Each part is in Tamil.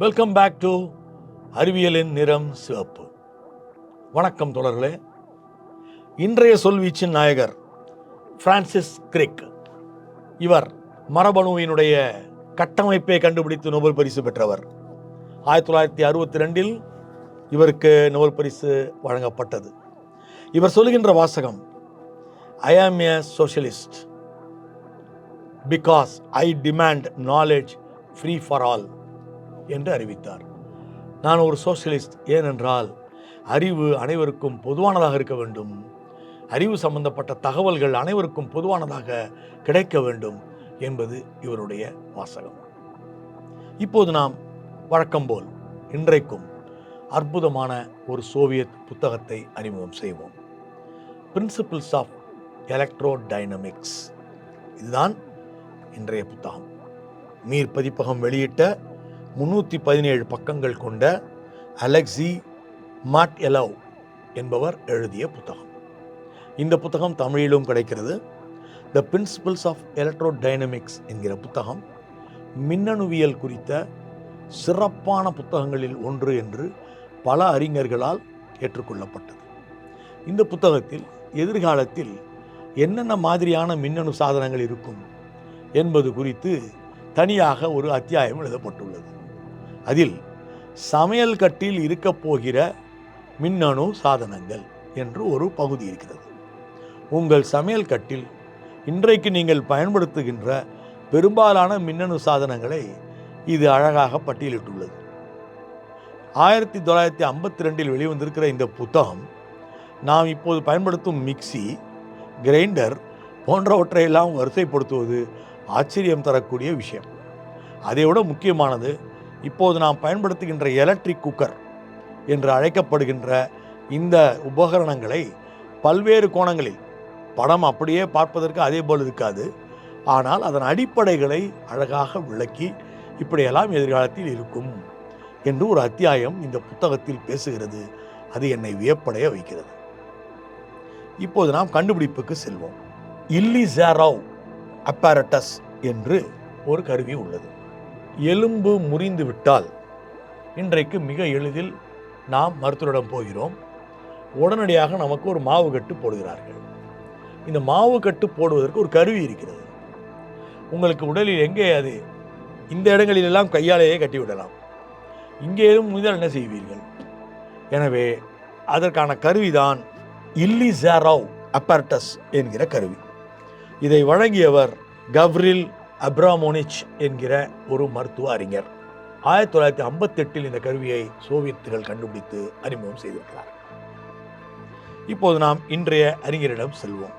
வெல்கம் பேக் டு அறிவியலின் நிறம் சிவப்பு. வணக்கம் தொடர்களே இன்றைய சொல்வீச்சின் நாயகர் பிரான்சிஸ் கிரிக் இவர் மரபணுவினுடைய கட்டமைப்பை கண்டுபிடித்து நோபல் பரிசு பெற்றவர். ஆயிரத்தி தொள்ளாயிரத்தி அறுபத்தி ரெண்டில் இவருக்கு நோபல் பரிசு வழங்கப்பட்டது. இவர் சொல்லுகின்ற வாசகம் I am a socialist because I demand knowledge free for all என்று அறிவித்தார். நான் ஒரு சோசியலிஸ்ட் ஏனென்றால் அறிவு அனைவருக்கும் பொதுவானதாக இருக்க வேண்டும். அறிவு சம்பந்தப்பட்ட தகவல்கள் அனைவருக்கும் பொதுவானதாக கிடைக்க வேண்டும் என்பது இவருடைய வாசகம். இப்போது நாம் வழக்கம் போல் இன்றைக்கும் அற்புதமான ஒரு சோவியத் புத்தகத்தை அறிமுகம் செய்வோம். பிரின்சிபிள்ஸ் ஆஃப் எலக்ட்ரோ டைனமிக்ஸ் இதுதான் இன்றைய புத்தகம். மீர் பதிப்பகம் வெளியிட்ட முன்னூற்றி பதினேழு பக்கங்கள் கொண்ட அலெக்சி மாட் எலவ் என்பவர் எழுதிய புத்தகம். இந்த புத்தகம் தமிழிலும் கிடைக்கிறது. The principles of electrodynamics என்கிற புத்தகம் மின்னணுவியல் குறித்த சிறப்பான புத்தகங்களில் ஒன்று என்று பல அறிஞர்களால் ஏற்றுக்கொள்ளப்பட்டது. இந்த புத்தகத்தில் எதிர்காலத்தில் என்னென்ன மாதிரியான மின்னணு சாதனங்கள் இருக்கும் என்பது குறித்து தனியாக ஒரு அத்தியாயம் எழுதப்பட்டுள்ளது. அதில் சமையல் கட்டில் இருக்கப் போகிற மின்னணு சாதனங்கள் என்று ஒரு பகுதி இருக்கிறது. உங்கள் சமையல் கட்டில் இன்றைக்கு நீங்கள் பயன்படுத்துகின்ற பெரும்பாலான மின்னணு சாதனங்களை இது அழகாக பட்டியலிட்டுள்ளது. ஆயிரத்தி தொள்ளாயிரத்தி ஐம்பத்தி ரெண்டில் வெளிவந்திருக்கிற இந்த புத்தகம் நாம் இப்போது பயன்படுத்தும் மிக்சி கிரைண்டர் போன்றவற்றையெல்லாம் வரிசைப்படுத்துவது ஆச்சரியம் தரக்கூடிய விஷயம். அதை விட முக்கியமானது இப்போது நாம் பயன்படுத்துகின்ற எலக்ட்ரிக் குக்கர் என்று அழைக்கப்படுகின்ற இந்த உபகரணங்களை பல்வேறு கோணங்களில் படம் அப்படியே பார்ப்பதற்கு அதே போல் இருக்காது. ஆனால் அதன் அடிப்படைகளை அழகாக விளக்கி இப்படியெல்லாம் எதிர்காலத்தில் இருக்கும் என்று ஒரு அத்தியாயம் இந்த புத்தகத்தில் பேசுகிறது. அது என்னை வியப்படைய வைக்கிறது. இப்போது நாம் கண்டுபிடிப்புக்கு செல்வோம். இல்லி இல்லிசாரோவ் அப்பாரட்டஸ் என்று ஒரு கருவி உள்ளது. எலும்பு முறிந்து விட்டால் இன்றைக்கு மிக எளிதில் நாம் மருத்துவரிடம் போகிறோம். உடனடியாக நமக்கு ஒரு மாவு கட்டு போடுகிறார்கள். இந்த மாவு கட்டு போடுவதற்கு ஒரு கருவி இருக்கிறது. உங்களுக்கு உடலில் எங்கே அது? இந்த இடங்களிலெல்லாம் கையாலேயே கட்டிவிடலாம். இங்கேயும் முடிந்தால் என்ன செய்வீர்கள்? எனவே அதற்கான கருவிதான் இல்லி ஜாரவ் அப்பர்டஸ் என்கிற கருவி. இதை வழங்கியவர் கவ்ரில் அப்ராமோனிச் என்கிற ஒரு மருத்துவ அறிஞர். ஆயிரத்தி தொள்ளாயிரத்தி ஐம்பத்தெட்டில் இந்த கருவியை சோவியத்துகள் கண்டுபிடித்து அறிமுகம் செய்திருக்கிறார். இப்போது நாம் இன்றைய அறிஞரிடம் செல்வோம்.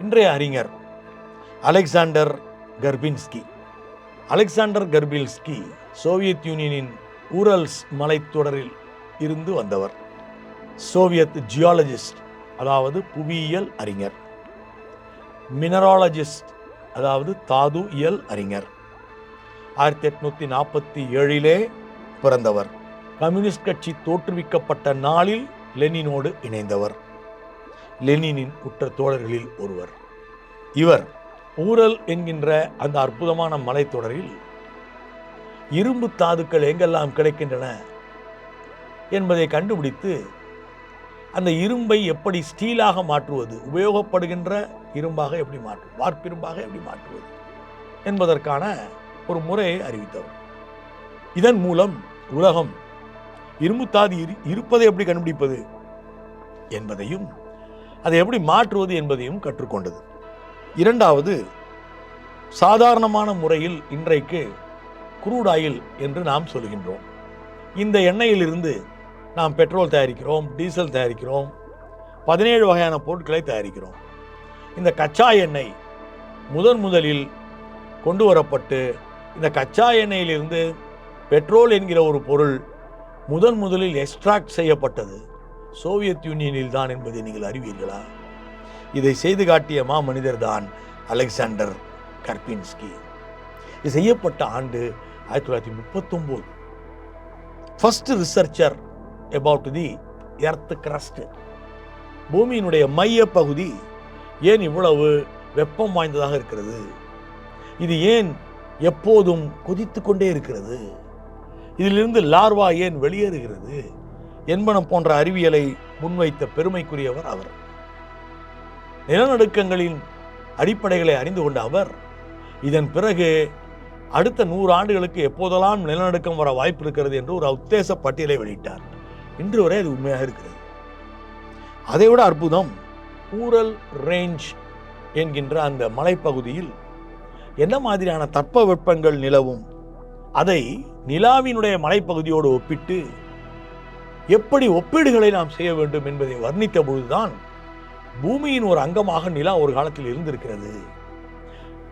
இன்றைய அறிஞர் Alexander Karpinsky. Alexander Karpilsky Soviet யூனியனின் ஊரல்ஸ் மலைத்தொடரில் இருந்து வந்தவர். சோவியத் ஜியாலஜிஸ்ட் அதாவது புவியியல் அறிஞர். மினராலஜிஸ்ட் அதாவது தாது இயல் அறிஞர். ஆயிரத்தி எட்நூத்தி நாற்பத்தி ஏழிலே பிறந்தவர். கம்யூனிஸ்ட் கட்சி தோற்றுவிக்கப்பட்ட நாளில் லெனினோடு இணைந்தவர். லெனினின் உற்ற தோழர்களில் ஒருவர். இவர் ஊரல் என்கின்ற அந்த அற்புதமான மலைத்தொடரில் இரும்பு தாதுக்கள் எங்கெல்லாம் கிடைக்கின்றன என்பதை கண்டுபிடித்து அந்த இரும்பை எப்படி ஸ்டீலாக மாற்றுவது? உபயோகப்படுகின்ற இரும்பாக எப்படி மாற்றுவது வார்ப்பிரும்பாக எப்படி மாற்றுவது? என்பதற்கான ஒரு முறையை அறிவித்தவர். இதன் மூலம் உலகம் இரும்புத்தாது இரு இருப்பதை எப்படி கண்டுபிடிப்பது? என்பதையும் அதை எப்படி மாற்றுவது என்பதையும் கற்றுக்கொண்டது. இரண்டாவது சாதாரணமான முறையில் இன்றைக்கு குரூட் ஆயில் என்று நாம் சொல்கின்றோம். இந்த எண்ணெயிலிருந்து நாம் பெட்ரோல் தயாரிக்கிறோம் டீசல் தயாரிக்கிறோம் பதினேழு வகையான பொருட்களை தயாரிக்கிறோம். இந்த கச்சா எண்ணெய் முதன் முதலில் கொண்டு வரப்பட்டு இந்த கச்சா எண்ணெயிலிருந்து பெட்ரோல் என்கிற ஒரு பொருள் முதன் முதலில் எக்ஸ்ட்ராக்ட் செய்யப்பட்டது. சோவியத் யூனியனில் தான் என்பதை நீங்கள் அறிவீர்களா? இதை செய்து காட்டிய மா மனிதர் தான் அலெக்சாண்டர் கர்பின்ஸ்கி. இது செய்யப்பட்ட ஆண்டு ஆயிரத்தி தொள்ளாயிரத்தி முப்பத்தொம்போது. First researcher about the earth crust பூமியினுடைய மைய பகுதி ஏன் இவ்வளவு வெப்பம் வாய்ந்ததாக இருக்கிறது? இது ஏன் எப்போதும் கொதித்து கொண்டே இருக்கிறது? இதிலிருந்து லார்வா ஏன் வெளியேறுகிறது? என்பன போன்ற அறிவியலை முன்வைத்த பெருமைக்குரியவர் அவர். நிலநடுக்கங்களின் அடிப்படைகளை அறிந்து கொண்ட அவர் இதன் பிறகு அடுத்த நூறு ஆண்டுகளுக்கு எப்போதெல்லாம் நிலநடுக்கம் வர வாய்ப்பு இருக்கிறது என்று ஒரு உத்தேச பட்டியலை வெளியிட்டார். இன்று வரை அது உண்மையாக இருக்கிறது. அதைவிட அற்புதம் ஊரல் ரேஞ்ச் என்கின்ற அந்த மலைப்பகுதியில் என்ன மாதிரியான தட்பவெப்பங்கள் நிலவும்? அதை நிலாவினுடைய மலைப்பகுதியோடு ஒப்பிட்டு எப்படி ஒப்பீடுகளை நாம் செய்ய வேண்டும் என்பதை வர்ணித்த பொழுதுதான் பூமியின் ஒரு அங்கமாக நிலா ஒரு காலத்தில் இருந்திருக்கிறது.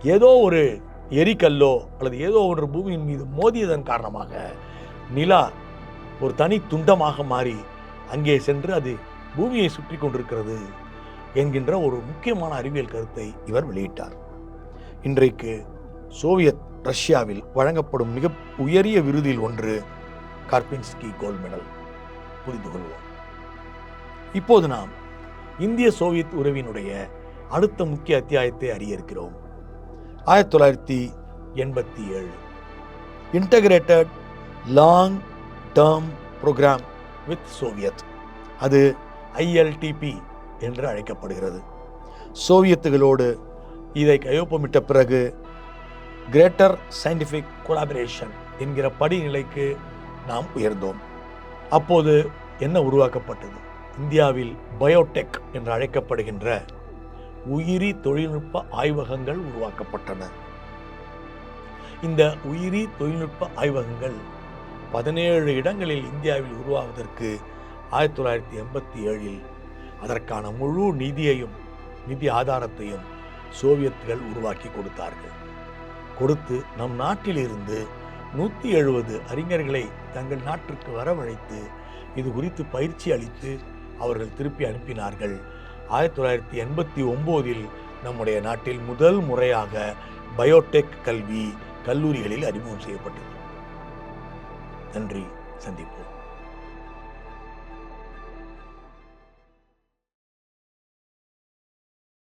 ஏதோ ஒரு எரிக்கல்லோ அல்லது ஏதோ ஒன்று பூமியின் மீது மோதியதன் காரணமாக நிலா ஒரு தனி துண்டமாக மாறி அங்கே சென்று அது பூமியை சுற்றி கொண்டிருக்கிறது என்கின்ற ஒரு முக்கியமான அறிவியல் கருத்தை இவர் வெளியிட்டார். இன்றைக்கு சோவியத் ரஷ்யாவில் வழங்கப்படும் மிக உயரிய விருதில் ஒன்று கார்பின்ஸ்கி கோல்ட் மெடல். புரிந்து கொள்வோம் இப்போது நாம் இந்திய சோவியத் உறவினுடைய அடுத்த முக்கிய அத்தியாயத்தை அறிய இருக்கிறோம் ஆயிரத்தி தொள்ளாயிரத்தி எண்பத்தி ஏழு. Integrated long term program with Soviet அது ஐஎல்டிபி என்று அழைக்கப்படுகிறது. சோவியத்துகளோடு இதை கையொப்பமிட்ட பிறகு கிரேட்டர் சயின்டிஃபிக் கொலாபரேஷன் என்கிற படிநிலைக்கு நாம் உயர்ந்தோம். அப்போது என்ன உருவாக்கப்பட்டது? இந்தியாவில் பயோடெக் என்று அழைக்கப்படுகின்ற உயிரி தொழில்நுட்ப ஆய்வகங்கள் உருவாக்கப்பட்டன. இந்த உயிரி தொழில்நுட்ப ஆய்வகங்கள் பதினேழு இடங்களில் இந்தியாவில் உருவாவதற்கு ஆயிரத்தி தொள்ளாயிரத்தி எண்பத்தி ஏழில் அதற்கான முழு நிதியையும் நிதி ஆதாரத்தையும் சோவியத்துகள் உருவாக்கி கொடுத்தார்கள். கொடுத்து நம் நாட்டிலிருந்து நூற்றி எழுபது அறிஞர்களை தங்கள் நாட்டிற்கு வரவழைத்து இது குறித்து பயிற்சி அளித்து அவர்கள் திருப்பி அனுப்பினார்கள். ஆயிரத்தி தொள்ளாயிரத்தி எண்பத்தி ஒம்போதில் நம்முடைய நாட்டில் முதல் முறையாக பயோடெக் கல்வி கல்லூரிகளில் அறிமுகம் செய்யப்பட்டது. நன்றி. சந்திப்போம்.